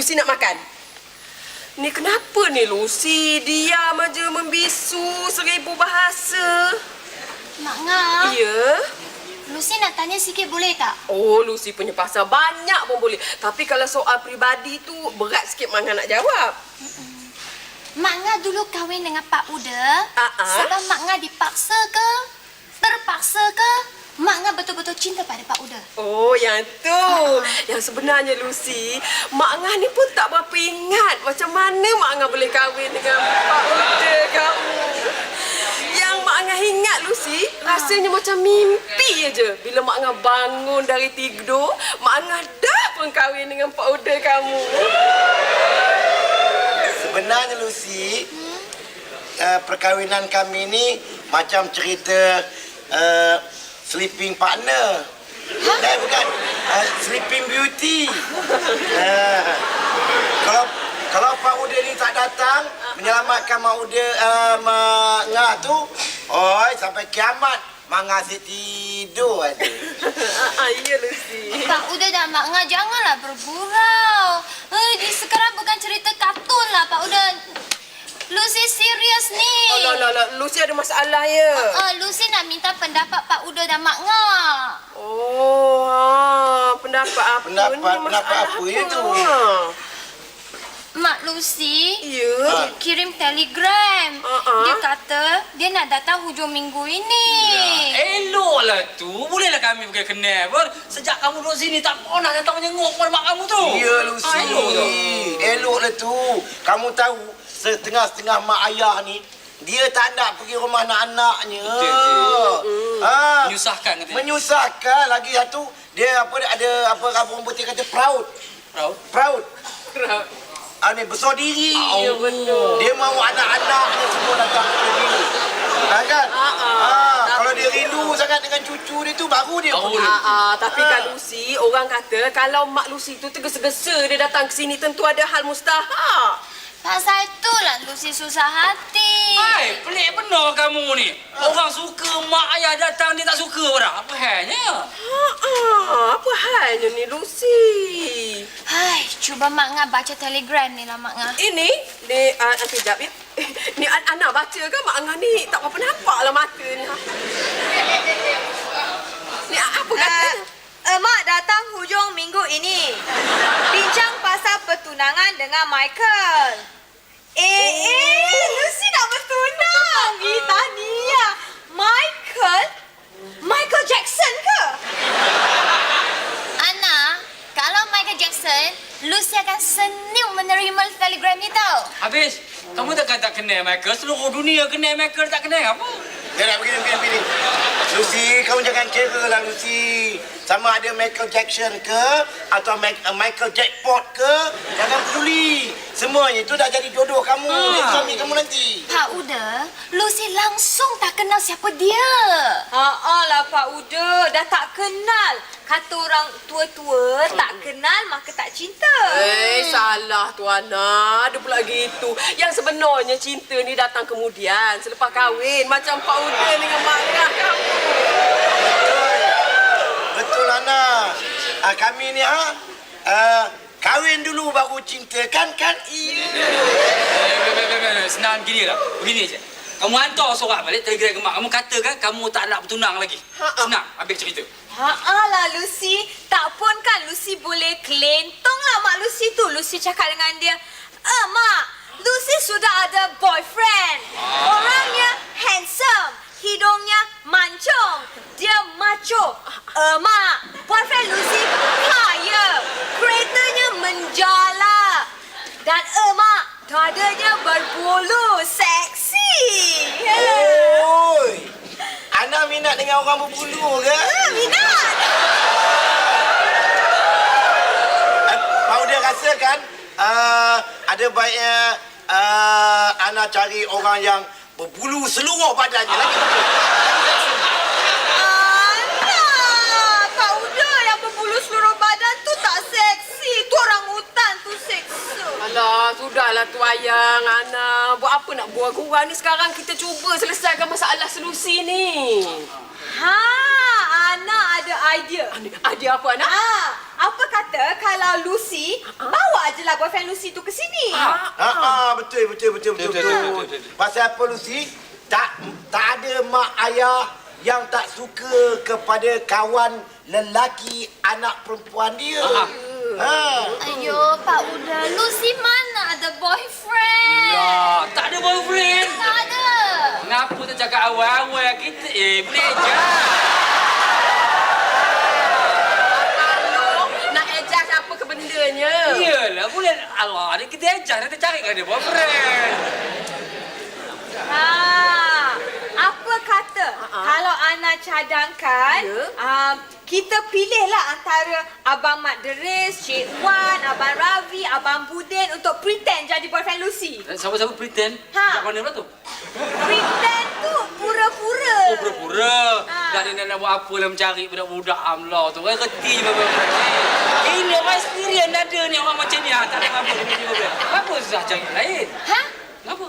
Lucy nak makan. Ni kenapa ni Lucy? Diam aja membisu seribu bahasa. Mak Nga, Ya? Lucy nak tanya sikit boleh tak? Oh, Lucy punya pasal banyak pun boleh. Tapi kalau soal peribadi tu berat sikit Mak Nga nak jawab. Mak Nga dulu kahwin dengan Pak Uda Ah, ah. sebab Mak Nga dipaksa ke? Terpaksa ke? Mak Nga betul-betul cinta pada Pak Uda. Oh, yang tu. Yang sebenarnya Lucy, Mak Ngah ni pun tak berapa ingat macam mana Mak Ngah boleh kahwin dengan Pak Uda kamu. Yang Mak Ngah ingat Lucy, rasanya macam mimpi aja. Bila Mak Ngah bangun dari tidur, Mak Ngah dah pun kahwin dengan Pak Uda kamu. Sebenarnya Lucy, uh, perkahwinan kami ni macam cerita uh, sleeping partner. Eh, bukan. Uh, sleeping beauty. Uh, kalau kalau Pak Uda ni tak datang menyelamatkan Mak Uda uh, Mak Ngah tu, oi sampai kiamat Mak Ngah asyik tidur aja. Ah, ya Lucy. Pak Uda dan Mak Nga janganlah bergurau. Eh, sekarang bukan cerita kartun lah Pak Uda. Lucy serius ni. Oh, no, no, no. Lucy ada masalah ya. Uh, Lucy nak minta pendapat Pak Uda dan Mak Nga. Oh, ah, pendapat apa Pendapat- ni? pendapat Masalah apa ya tu? Ah. Mak Lucy Ya. Kirim telegram. Uh-uh. Dia kata dia nak datang hujung minggu ini. Eloklah tu. Bolehlah kami pakai kenal pun. Sejak kamu duduk sini tak pernah datang menyenguk pada mak kamu tu. Ya Lucy. Ah, elok tu. Eloklah tu. Kamu tahu setengah-setengah mak ayah ni dia tak nak pergi rumah anak-anaknya. Betul, betul. Ah, Menyusahkan katanya. menyusahkan lagi satu dia apa ada apa orang putih kata proud. Tahu? Proud. Ah ni besar diri. Ya, betul. Dia mahu anak-anaknya semua datang ke dia. Ah, kan? Ah, ah. Ah, kalau dia rindu sangat dengan cucu dia tu baru dia pergi. dia. Ah, ah, tapi Ah. kan Lucy, orang kata kalau Mak Lucy tu tergesa-gesa dia datang ke sini tentu ada hal mustahak. Pasal itulah Lucy susah hati. Hai, pelik benar kamu ni. Orang suka mak ayah datang dia tak suka orang. Apa halnya? Ah, ah, apa halnya ni Lucy? Hai, cuba Mak Nga baca telegram ni lah Mak Nga. Ini, ni, uh, nanti sekejap ya. Ni An- Ana baca kan Mak Angah ni tak apa nampak lah mata ni. ha. Ni apa kata? Uh, Emak datang hujung minggu ini. Bincang pasal pertunangan dengan Michael. Eh, eh, Lucy nak bertunang. Ih, tahniah. Michael? Michael Jackson ke? Ana, kalau Michael Jackson, Lucy akan senyum menerima telegram ni tau. Habis, kamu takkan tak kenal Michael. Seluruh dunia kenal Michael tak kenal apa? Dia nak begini, begini, begini. Lucy, kamu jangan kira lah Lucy. Sama ada Michael Jackson ke atau Ma- uh, Michael Jackpot ke, jangan peduli. Semuanya itu dah jadi jodoh kamu, dan suami kamu nanti. Pak Uda, Lucy langsung tak kenal siapa dia. Haa lah Pak Uda, dah tak kenal. Kata orang tua-tua, tak kenal maka tak cinta. Eh, salah tu Ana. Ada pula gitu. Yang sebenarnya cinta ni datang kemudian. Selepas kahwin. Macam Pak Uda dengan Mak Angah kamu. Betul, Ana. Ah, kami ni, ha? Ah, kahwin dulu baru cinta, kan? Kan? Iya. Eh, eh, eh, Senang gini lah. Begini je. Kamu hantar surat balik telegram ke mak kamu katakan kamu tak nak bertunang lagi. Senang habis cerita. Haa lah Lucy, tak pun kan Lucy boleh kelentong lah Mak Lucy tu. Lucy cakap dengan dia, Eh Mak, Lucy sudah ada boyfriend. Orangnya handsome, hidungnya mancung. Dia macho. Eh Mak, boyfriend Lucy kaya. Keretanya menjala. Dan eh Mak, dadanya berbulu seksi. Oi. Ana minat dengan orang berbulu ke? Ah, minat. Uh, Pak Uda rasa kan uh, ada baiknya uh, Ana cari orang yang berbulu seluruh badannya lagi. Alah, Pak Uda yang berbulu seluruh badan tu tak seksi. Tu orang hutan tu seksi. Alah, sudahlah tu Ayang, Ana. Buat apa nak buat kurang ni sekarang kita cuba selesaikan masalah selusi ni. Ha, Ana ada idea. Ana, ada apa Ana? Ah, apa kata kalau Lucy bawa je lah boyfriend Lucy tu ke sini? Ah, ah, betul, betul, betul, betul, Betul, betul. betul, betul, betul. Pasal apa, Lucy? Tak, tak ada mak ayah yang tak suka kepada kawan lelaki anak perempuan dia. Ah. Ha. Ayo, Pak Uda. Lucy mana ada boyfriend? Ya, tak ada boyfriend. Tak ada. Kenapa tak cakap awal-awal kita? Eh, boleh je. Kalau nak ejak apa bendanya? Iyalah, boleh. Allah, ni kita ejar. Nanti cari kan dia boyfriend. Ha. Apa kata kalau Ana cadangkan Ya. um, kita pilihlah antara Abang Mat Deris, Cik Wan, Abang Ravi, Abang Budin untuk pretend jadi boyfriend Lucy. Siapa-siapa pretend? Ha. Kat mana pula tu? Pretend tu pura-pura. Oh, pura-pura. Ha. Dah dia nak buat apa lah mencari budak-budak amlah tu. Kan reti apa-apa. Ini orang experience ada ni orang macam ni. Ha, tak ada apa-apa. Apa susah cari yang lain? Hah? Kenapa?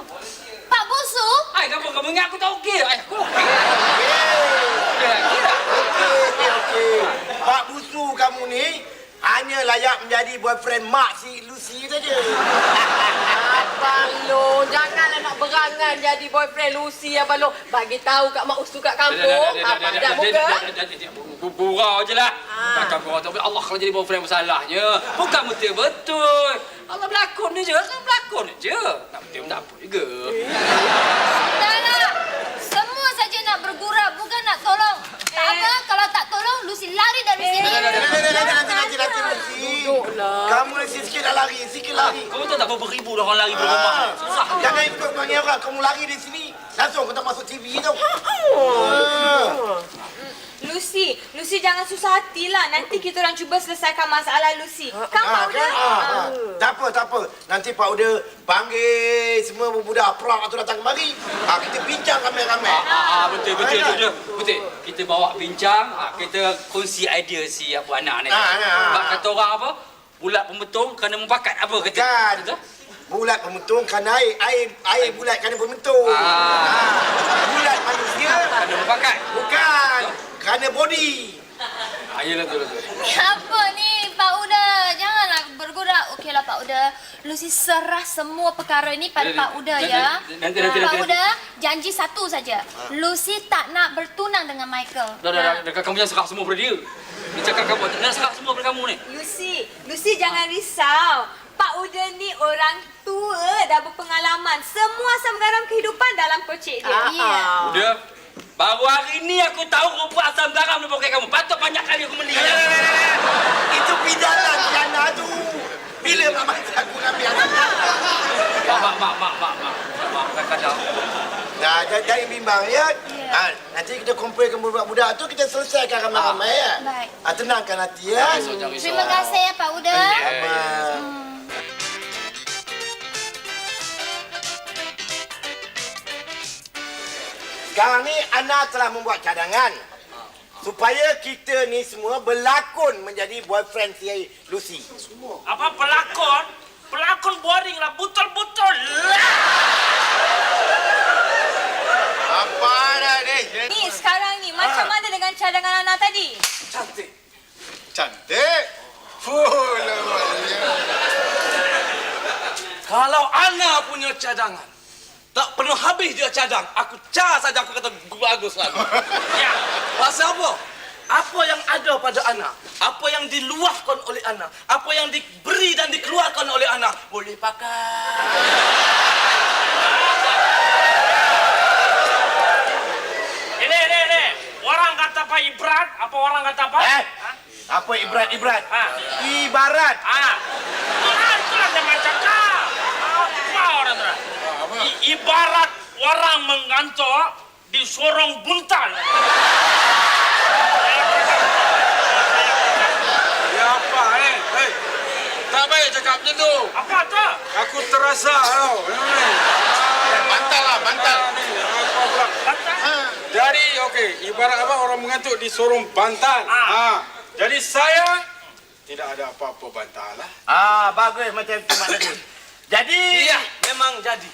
Pak Busu? Ai, kenapa kamu ingat aku tak okey? Ai, aku okey. Okey, okey, okey. Pak busu kamu ni hanya layak menjadi boyfriend mak si Lucy saja. Abang Long, janganlah nak berangan jadi boyfriend Lucy, Abang Long. Bagi tahu kat mak usu kat kampung. Apa dah muka? Gurau je lah. Takkan gurau tapi Allah kalau jadi boyfriend masalahnya. Bukan betul-betul. Allah berlakon je. Kan berlakon je. Tak betul tak apa juga. Dah lah. Semua saja nak bergurau, bukan nak tolong. Tak Eh. apa, kalau tak tolong, Lucy lari dari sini. Nanti, nanti, nanti, nanti, nanti. Duduklah. Kamu ni sikit dah lari, sikit lari. Kau tahu tak berapa ribu dah orang lari dari rumah? Ah, Susah. Jangan ikut panggil orang. Kamu lari di sini. Langsung kau tak masuk TV tau. Lucy, Lucy jangan susah hati lah. Nanti kita orang cuba selesaikan masalah Lucy. Kan Pak Uda? kan? Ah, ah. Tak apa, tak apa. Nanti Pak Uda panggil semua budak prak tu datang kemari. Ah, kita bincang ramai-ramai. Ah, ah, betul, betul, betul, betul. Betul. Kita bawa bincang, ah, kita kongsi idea si apa anak ni. Ah, ah, ah. Sebab kata orang apa? Bulat pembetung kena membakat apa kata? Kan. Betul? Bulat pementung kerana air, air, air bulat kerana pementung. Ah. Ah, Bulat manusia Kena membakat. bukan kerana body. Ah, yelah, betul, betul. Apa ni, Pak Uda? Janganlah bergurau. Okeylah, Pak Uda. Lucy serah semua perkara ni pada Pak Uda ya. nanti- nanti- Pak Uda, janji satu saja. Lucy tak nak bertunang dengan Michael. Dah, dah, dah, dah, kamu jangan serah semua pada dia. Dia cakap kamu, jangan serah semua pada kamu ni. Lucy, Lucy jangan risau. Pak Uda ni orang tua dah berpengalaman. Semua asam garam kehidupan dalam kocek dia. Ah, Ya. ah. Baru hari ni aku tahu rupa asam garam ni pakai kamu. Patut banyak kali aku beli. Itu bidanan Tiana tu. Bila mak mati aku ambil anak. Mak, mak, mak, mak, mak, mak. Mak, kadang-kadang. Dah, jangan, jangan bimbang ya. Ya. Ah, nanti kita kumpulkan budak-budak tu kita selesaikan ramai-ramai ya. Baik. Ah, tenangkan hati ya. Jangan risau, jangan risau. Terima kasih ya, Pak Uda. Ah. Sekarang ni Ana telah membuat cadangan supaya kita ni semua berlakon menjadi boyfriend si Lucy. Apa pelakon? Pelakon boring lah, betul-betul lah. Apa dah ni? Ni sekarang ni macam mana dengan cadangan anak tadi? Cantik. Cantik. Fuh, lamanya. Kalau Ana punya cadangan, perlu habis dia cadang. Aku cas saja aku kata bagus lagu. Ya, Pasal apa? Apa yang ada pada Ana, apa yang diluahkan oleh Ana, apa yang diberi dan dikeluarkan oleh Ana, boleh pakai. ini, ini, ini. Orang kata apa ibrat? Apa orang kata apa? Eh, apa ibrat ibrat? Ah. Ibarat. Ah, ah itulah dia macam kau. Apa orang tu? I- ibarat orang mengantuk di sorong buntal. Ya apa ni? Hei, tak baik cakap macam tu. Apa tu? Aku terasa tau. Bantal lah, bantal. Ni, apa pula? Kata? Jadi, okey, ibarat apa orang mengantuk di sorong bantal. Ah. Ha. Jadi saya tidak ada apa-apa bantal lah. Ah, bagus macam tu mak tadi. Jadi, Iya, memang jadi.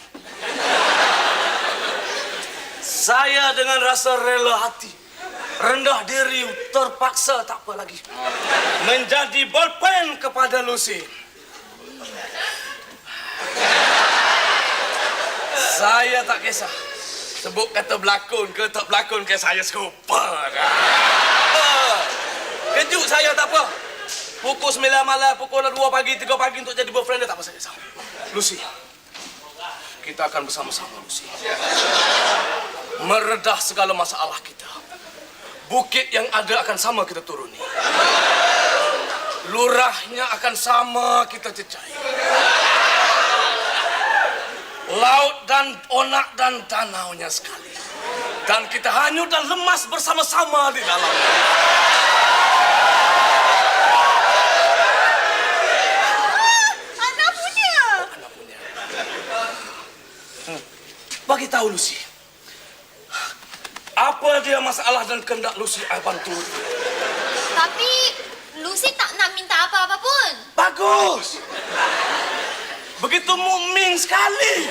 Saya dengan rasa rela hati rendah diri terpaksa tak apa lagi. Menjadi bolpen kepada Lucy. Saya tak kisah. Sebut kata berlakon ke tak berlakon ke saya. Ah. Kejut saya tak apa. Pukul 9 malam, pukul 2 pagi, 3 pagi untuk jadi boyfriend dia tak apa saya kisah. Lucy. Kita akan bersama-sama Lucy. Meredah segala masalah kita. Bukit yang ada akan sama kita turuni. Lurahnya akan sama kita cecai. Laut dan onak dan danaunya sekali. Dan kita hanyut dan lemas bersama-sama di dalamnya. Bagi tahu Lucy. Apa dia masalah dan kehendak Lucy I bantu. Tapi Lucy tak nak minta apa-apa pun. Bagus. Begitu mukmin sekali.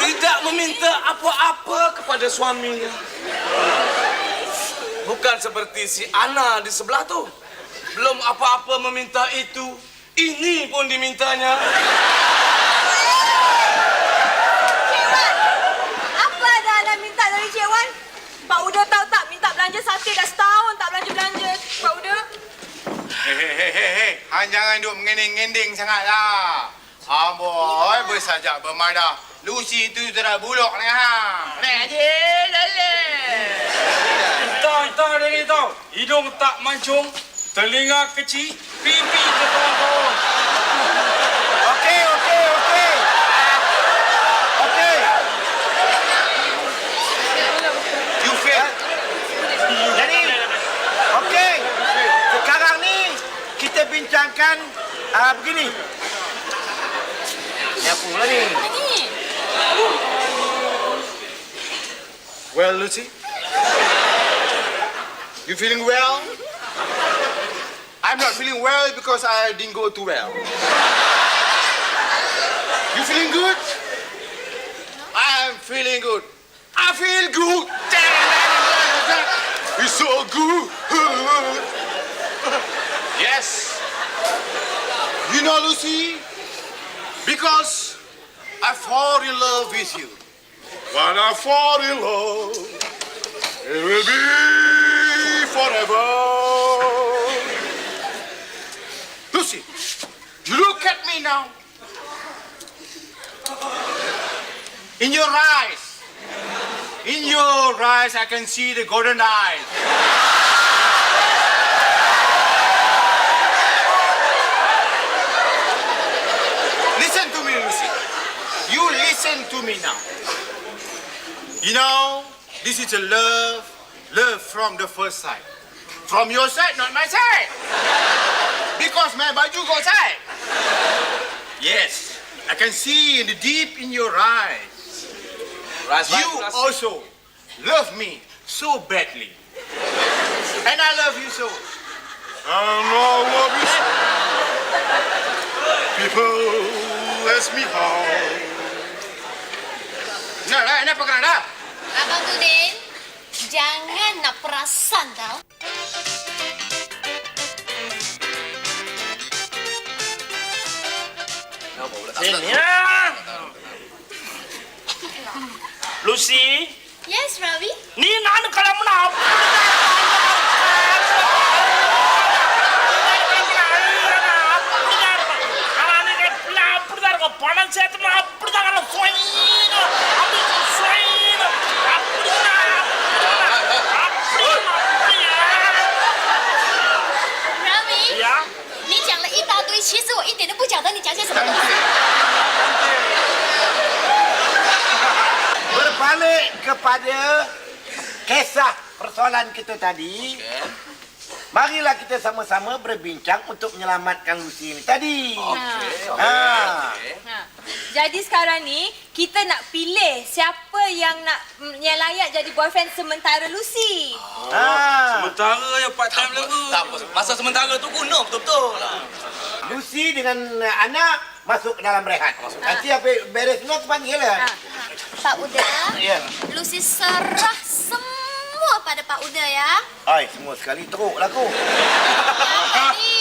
Tidak meminta apa-apa kepada suaminya. Bukan seperti si Ana di sebelah tu. Belum apa-apa meminta itu, ini pun dimintanya. Cik Wan, apa dah anda minta dari Cik Wan? Pak Uda tahu tak minta belanja sate dah setahun tak belanja-belanja. Pak Uda. Hei, hei, hei, hei, hei. Han jangan duk mengending-ending sangatlah. Amboi, bersajak bermadah. Lucy tu sudah buluk dengan hang. Naik aja, lele. Tahu, tahu dari tahu. Hidung tak mancung, telinga kecil, pipi terkawan-kawan. Okey, okey, okey. Okey. You fail. Jadi, okey. Sekarang ni kita bincangkan uh, begini. Ni apa pula ni? Well, Lucy. You feeling well? I'm not feeling well because I didn't go too well. You feeling good? I'm feeling good. I feel good. It's so good. yes. You know, Lucy, because I fall in love with you. When I fall in love, it will be forever. Look at me now. In your eyes, in your eyes, I can see the golden eyes. Listen to me, Lucy. You listen to me now. You know, this is a love, love from the first sight. From your side, not my side. Because my baju go side. Yes, I can see in the deep in your eyes. You also love me so badly. And I love you so. And I love you so. People ask me how. Nah, nah, kenapa kenapa? Abang Tudin, jangan nak perasan tau. Lucy yes Ravi நீ நானும் கிளம்புனா பணம் சேர்த்துமா 我一点都不晓得你讲些什么东西。 Berbalik kepada kisah persoalan kita tadi. Marilah kita sama-sama berbincang untuk menyelamatkan Lucy ini tadi. Ha. Ha. Ha. Jadi sekarang ni kita nak pilih siapa yang nak mm, yang layak jadi boyfriend sementara Lucy. Ha. Sementara yang part time level. Tak apa. Masa sementara tu guna betul-betul. Lucy dengan uh, anak masuk ke dalam rehat. Nanti apa beres semua tu panggil lah. Ha. ha. Tak Pak Uda. Ya. Lucy serah semua pada Pak Uda ya. Ai, semua sekali teruk lah aku. Ya, Jadi,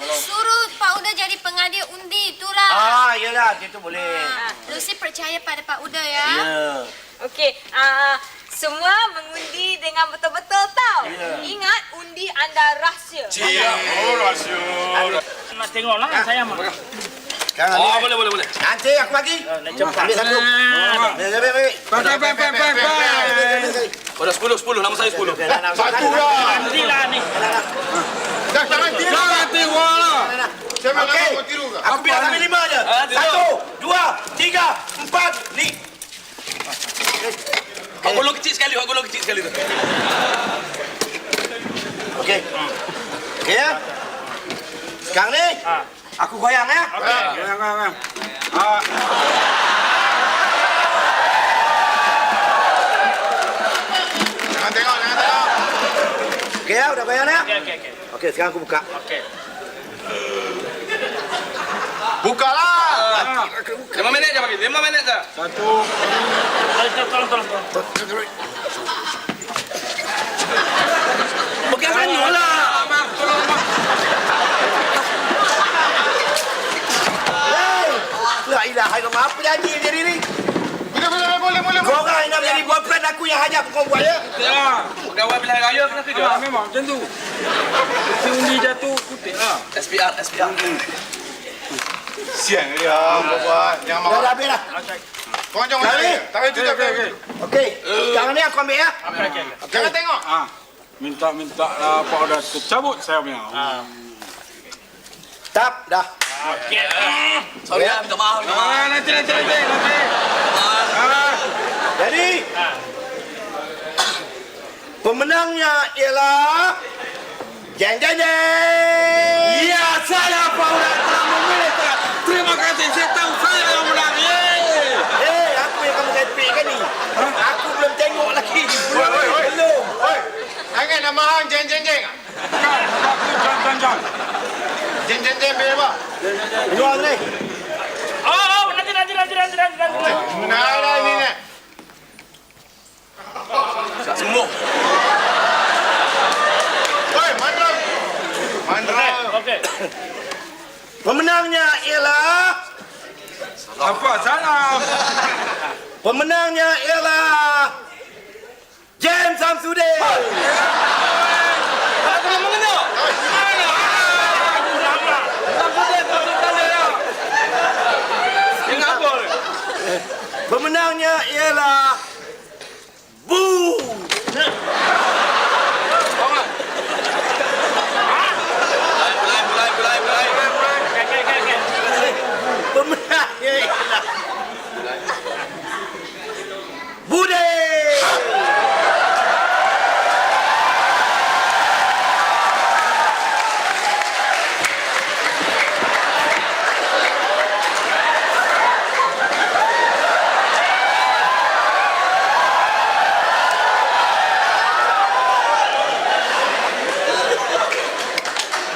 suruh Pak Uda jadi pengadil undi itulah. Ah, yelah, itu boleh. Ah, Lucy percaya pada Pak Uda ya. Ya. Okey, uh, semua mengundi dengan betul-betul tau. Ya. Ingat undi anda rahsia. Siap. Oh, rahsia. Nak tengoklah saya mah. Sekarang Oh, ambil. boleh, boleh, boleh. Nanti aku bagi. Nak cepat. Ambil satu. Ambil, ambil, ambil. Pep, pep, pep, pep, pep. Pada 10, 10. Nama saya 10. Satu lah. Nantilah ni. Dah, jangan tiru. Jangan tiru lah. Saya memang Okey. mau tiru ke? Aku biar sampai lima je. Ah. Satu, dua, tiga, empat, lima. Hak golong kecil sekali, hak golong kecil sekali tu. Okey. Okey ya. Sekarang ni, aku goyang ya. Okey. Goyang, goyang, goyang. Ah. Jangan tengok, jangan tengok. Okey ya, udah goyang ya. Okey, okey, okey. Okey, sekarang aku buka. Okey. Bukalah. Lima minit je bagi. Lima minit je. Satu. Tolong, tolong, tolong. Bukan sanyo lah. Hey, la ilaha illallah. Apa jadi diri ni? Boleh, boleh, boleh, boleh. Kau orang yang nak jadi boyfriend aku yang hajar aku kau buat ya. Ya. Pegawai pilihan raya kena kerja. Ah, memang macam tu. Si undi jatuh, kutip lah. SPR, SPR. Siang dia, kau buat. Jangan Dah marah. dah habis dah. Kau jangan Dah marah. ni? Tak payah tutup. Okey, sekarang ni aku ambil ya. Jangan tengok. Ah, minta-minta lah Pak udah tercabut saya punya. Tak, dah. Okey. Sorry lah, minta maaf. Minta maaf. Ah, nanti, nanti, nanti, nanti. Ah, Jadi, pemenangnya ialah Jeng Jeng Jeng. Ya, saya Pak udah telah memilih. Terima kasih, saya tahu saya yang menang. Yeay. Eh, aku yang kamu happy kan ni? Aku belum tengok lagi. Oi, oi. Belum. Oi, jangan nama hang jeng jeng jeng. Aku jangan, jangan, jangan. Jeng jeng jeng bila apa? Luar ni. Oh, oh, nanti, nanti, nanti, nanti, nanti, nanti. Nah, dah ini ni. Sembuh. Oi, mandra. Mandra. Okey. Pemenangnya ialah Apa salam? Pemenangnya ialah James Samsudin nak mengenal. Ingat apa? Pemenangnya ialah Bu. Mulai, mulai, mulai, mulai. Okey, okey, okey, okey. Pemenangnya ialah Bude.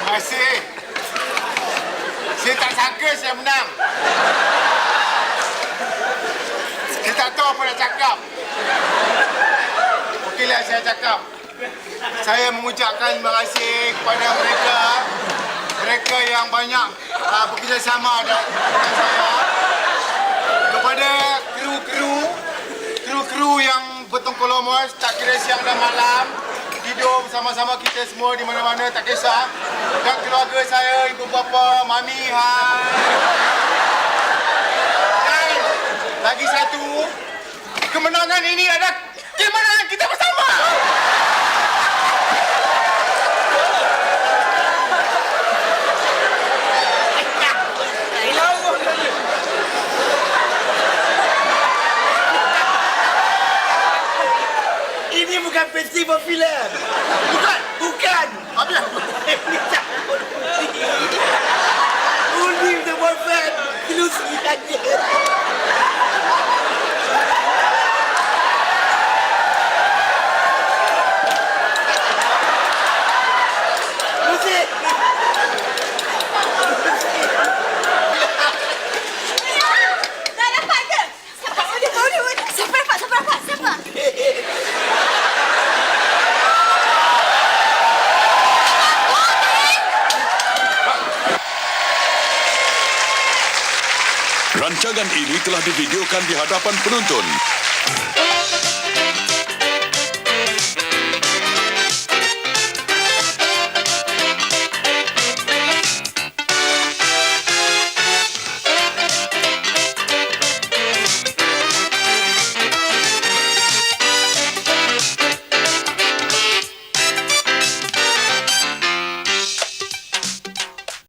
Terima kasih. Saya tak sangka saya menang. Saya tak tahu apa nak cakap. Okeylah saya cakap. Saya mengucapkan terima kasih kepada mereka mereka yang banyak uh, bekerjasama dengan saya kepada kru-kru kru-kru yang bertongkol lomos tak kira siang dan malam tidur bersama-sama kita semua di mana-mana tak kisah dan keluarga saya ibu bapa mami hai dan lagi satu kemenangan ini adalah kemenangan kita bersama Ini bukan festival filem. Bukan, bukan. Habis. Ini tak undi. Undi the boyfriend. Lucy aja. Lucy. Dah dapat ke? Siapa undi? Kau undi? Siapa telah divideokan di hadapan penonton.